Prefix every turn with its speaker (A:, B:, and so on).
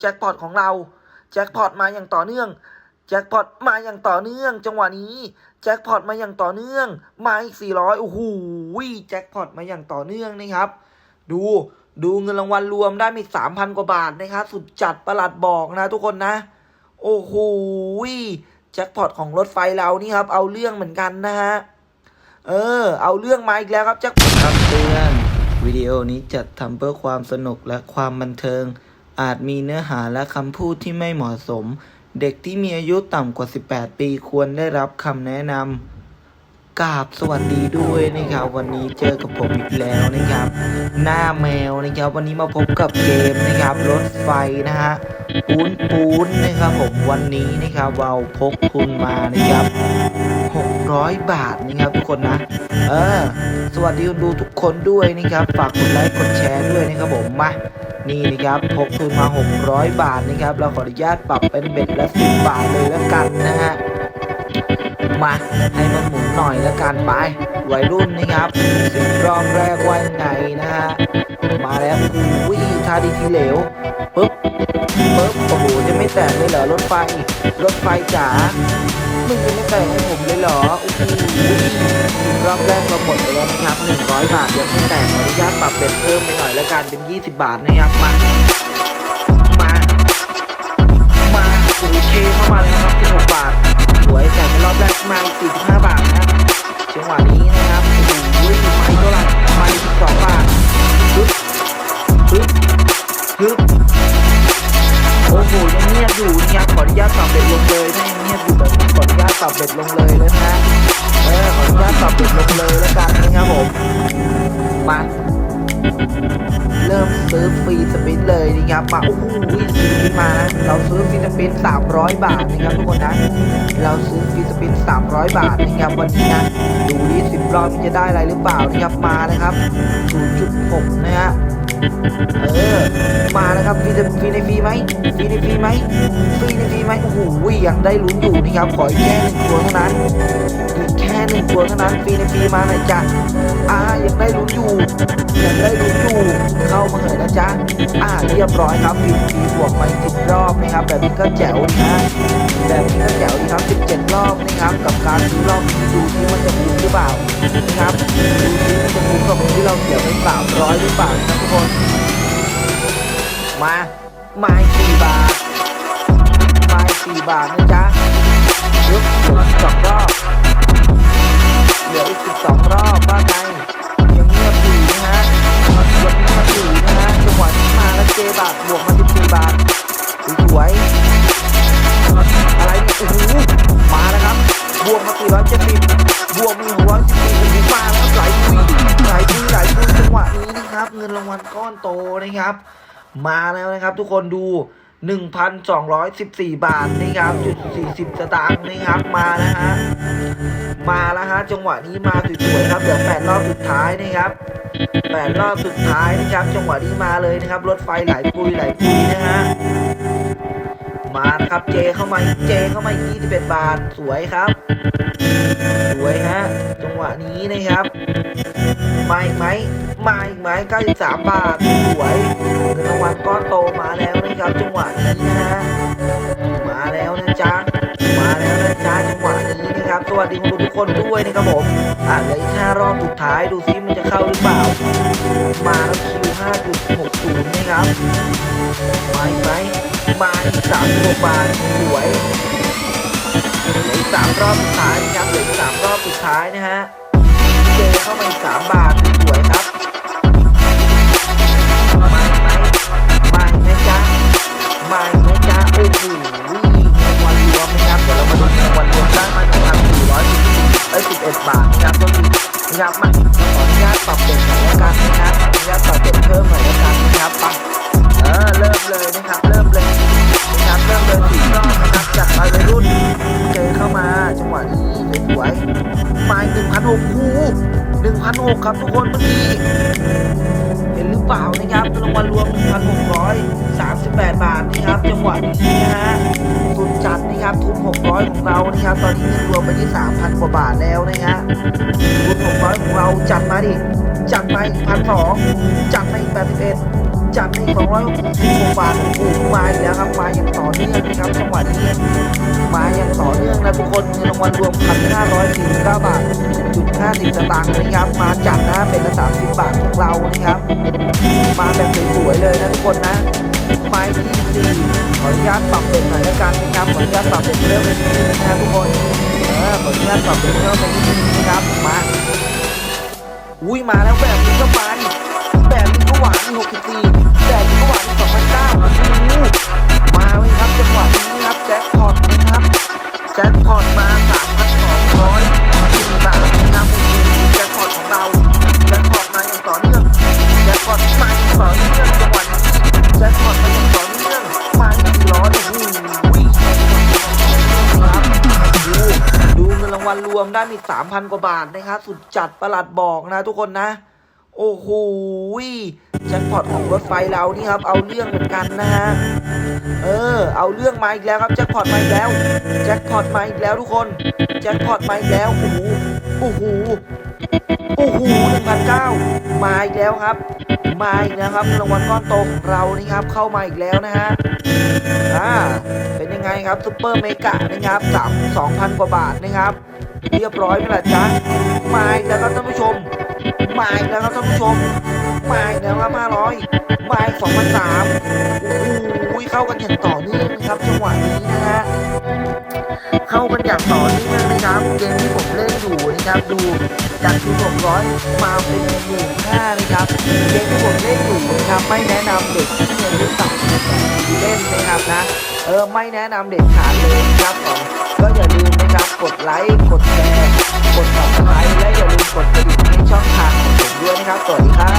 A: แจ็คพอตของเรา แจ็คพอตมาอย่างต่อเนื่อง แจ็คพอตมาอย่างต่อเนื่อง จังหวะนี้ แจ็คพอตมาอย่างต่อเนื่อง มาอีก 400 โอ้โห แจ็คพอตมาอย่างต่อเนื่องนะครับ ดูดูเงินรางวัลรวมได้มี3,000กว่าบาทนะครับ สุดจัดประหลัดบอกนะทุกคนนะ โอ้โหแจ็คพอตของรถไฟเรานี่ครับ เอาเรื่องเหมือนกันนะฮะ เออ เอาเรื่องมาอีกแล้วครับแจ็คพอต
B: คำเตือนวิดีโอนี้จัดทำเพื่อความสนุกและความบันเทิง อาจมีเนื้อหาและคำพูดที่ไม่เหมาะสม เด็กที่มีอายุต่ำกว่า 18 ปีควรได้รับคำแนะนำกราบสวัสดีด้วยนะครับ วันนี้เจอกับผมอีกแล้วนะครับ หน้าแมวนะครับ วันนี้มาพบกับเกมนะครับ รถไฟนะฮะปูนปูนนะครับผมวันนี้นะครับเราพกทุนมานะครับ 600 บาทนะครับทุกคนนะ เออ สวัสดีคนดูทุกคนด้วยนะครับ ฝากกดไลค์กดแชร์ด้วยนะครับผมมา นี่นะครับพกทุนมา 600 บาทนะครับ เราขออนุญาตปรับเป็นเบ็ดละ10บาทเลยแล้วกันนะฮะมาให้มันหมุนหน่อยแล้วกันไปวัยรุ่นนะครับสิบรอบแรกว่ายังไงนะฮะมาแล้วอุ้ยท่าดีทีเหลวปึ๊บปึ๊บโอ้โหจะไม่แตกเลยเหรอรถไฟ รถไฟจ๋า มึงจะไม่แตกให้ผมเลยเหรอโอ้โหรอบแรกเราหมดไปแล้วนะครับ100 บาทยังไม่แตกขออนุญาตปรับเป็นเพิ่มไปหน่อยแล้วกันเป็น 20 บาทนะครับมามา โอ้โหยังเงียบอยู่นะครับขออนุญาตปรับเบ็ดลงเลยถ้ายังเงียบอยู่แบบขออนุญาตปรับเบ็ดลงเลยเลยนะเออขออนุญาตปรับเบ็ดลงเลยแล้วกันนะครับผมมาเริ่มซื้อฟรีสปินเลยนะครับมาโอ้โหซื้อสปินมานะเราซื้อฟรีสปิน300 บาทนะครับทุกคนนะ เราซื้อฟรีสปิน300 บาทนะครับวันนี้นะดูดิสิบรอบมันจะได้อะไรหรือเปล่านะครับมานะครับ0.6นะฮะ เออมานะครับฟรีฟรีในฟรีไหมฟรีในฟรีไหมฟรีในฟรีไหมโอ้โหยังได้ลุ้นอยู่นะครับขอแค่หนึ่งตัวเท่านั้นอีกแค่หนึ่งตัวเท่านั้นฟรีในฟรีมาหน่อยจ้ะอ่ายังได้ลุ้นอยู่ยังได้ลุ้นอยู่เข้ามาเหอะนะจ๊ะอ่าเรียบร้อยครับฟินฟีบวกไปสิบรอบนะครับแบบนี้ก็แจ๋วนะแบบนี้ก็แจ๋วดีครับสิบเจ็ดรอบนะครับกับการซื้อรอบนี้ดูที่มันจะคุ้มหรือเปล่านะครับดูที่ คุ้มกับเงินที่เราเสียไปสามร้อยหรือเปล่าครับทุกคน มาไม้สี่บาทไม้สี่บาทนะจ๊ะยกสองรอบ เหลืออีกสิบสองรอบว่าไงยังเงียบอยู่นะฮะมันวันนี้มันอยู่นะฮะจังหวะนี้มาแล้วเจบาทบวกมา14บาทสวยอะไรเนี่ยโอ้โหมาแล้วครับ บวกมา470บวกมีหัว14โนะครับ เงินรางวัลก้อนโตนะครับ มาแล้วนะครับ ทุกคนดู 1,214 บาทนะครับจุด40 สตางค์นะครับมาแล้วฮะมาแล้วฮะจังหวะนี้มาสวยๆครับเดี๋ยวแปดรอบสุดท้ายนะครับแปดรอบสุดท้ายนะครับ จังหวะนี้มาเลยนะครับรถไฟไหลปุยไหลปุยนะฮะ มานะครับเจเข้ามาเจเข้ามา21 บาทสวยครับ สวยฮะจังหวะนี้นะครับ มาอีกไหมมาอีกไหม93 บาทสวยเงินรางวัลก้อนโตมาแล้วนะครับจังหวะนี้นะฮะมาแล้วนะจ๊ะ แล้จังหวะนี้นะครับสวัสดีคุณทุกคนด้วยนะครับผมอะเหลืออีกห้ารอบสุดท้ายดูซิมันจะเข้าหรือเปล่า มาแล้วคิว5.60นะครับมาอีกไหมมาอีก36บาทสวยเหลืออีกสามรอบสุดท้ายนะครับเหลืออีกสามรอบสุดท้ายนะฮะเจเข้ามาอีกสามบาทสวยครับมาอีกไหมมาอีกไหมจ๊ะมาอีกไหมจ๊ะโอ้โห วัลรวมได้มาหนึ่งพันสี่ร้อยเอ้ยสิบเอ็ดบาทนะครับก็คือนะครับมาขออนุญาตปรับเปลี่ยนหน่อยล้วกันนะครับขออนุญาตปรับเปลี่ยนเพิ่มหน่อยแล้วกันนะครับไปเออเริ่มเลยนะครับ เริ่มเลยนะครับเริ่มเลยสี่รอบนะครับจัดไปวัยรุ่นเจอเข้ามาจังหวะนี้สวยๆมาหนึ่งพันหกคู่หนึ่งพันหกครับทุกคนเมื่อกี้เห็นหรือเปล่านะครับรางวัลรวม1,638บาทนะครับจังหวะนี้นะฮะ นะครับทุน600 ของเรานะครับตอนนี้เงินรวมไปที่ 3,000 กว่าบาทแล้วนะฮะทุน600 ของเราจัดมาดิจัดมาอีก1,200จัดมาอีก81
A: จัดใน266บาทโอ้โหมาอีกแล้วครับมาอย่างต่อเนื่องนะครับจังหวะนี้มาอย่างต่อเนื่องนะทุกคนเงินรางวัลรวม1,549บาทจุด50สตางค์นะครับมาจัดนะเป็นละ30บาทของเรานะครับมาแบบสวยๆเลยนะทุกคนนะ ไม้ที่สี่ขออนุญาตปรับเป็นหน่อยแล้วกันนะครับขออนุญาตปรับเป็นเรื่องนนิดนึงนะครับทุกคนเออขออนุญาตปรับเป็นเรื่องนนิดนึงนะครับมาอุ้ยมาแล้วแบบนี้ก็มาดิแบบนี้ก็หวานหกสิบสี่แบบนี้ก็หวานสองพันเก้ามาเลยครับจังหวะนี้นะครับแจ็คพอตนะครับแจ็คพอต มได้อีกสามพันกว่าบาทนะครับสุดจัดประหลัดบอกนะทุกคนนะ โอ้โหแจ็คพอตของรถไฟเรานี่ครับ เอาเรื่องเหมือนกันนะฮะเออ เอาเรื่องมาอีกแล้วครับแจ็คพอตมาอีกแล้วแจ็คพอตมาอีกแล้วทุกคนแจ็คพอตมาอีกแล้วโอ้โหโอ้โหโอ้โหหนึ่งพันเก้ามาอีกแล้วครับ มาอีกแล้วครับรางวัลก้อนโตของเรานี่ครับ เข้ามาอีกแล้วนะฮะอ่าเป็นยังไงครับซุปเปอร์เมกะนะครับสามสองพันกว่าบาทนะครับ เรียบร้อยไหมล่ะจ๊ะมาอีกแล้วครับท่านผู้ชมมาอีกแล้วครับท่านผู้ชมมาอีกแล้วครับห้าร้อยมาอีกสองพันสามโอ้โหเข้ากันอย่างต่อเนื่องนะครับจังหวะนี้นะฮะเข้ากันอย่างต่อเนื่องนะครับเกมที่ผมเล่นอยู่นะครับดูจากที่ผมร้อยมาเป็นหมื่นห้านะครับเกมที่ผมเล่นอยู่นะครับไม่แนะนำเด็กที่มีอายุต่ำกว่ เล่นนะครับนะ เออไม่แนะนำเด็กขาดเลยครับผมก็อย่าลืมนะครับกดไลค์กดแชร์กดติดตามและอย่าลืมกดกระดิ่งให้ช่องทางของผมด้วยนะครับสวัสดีครับ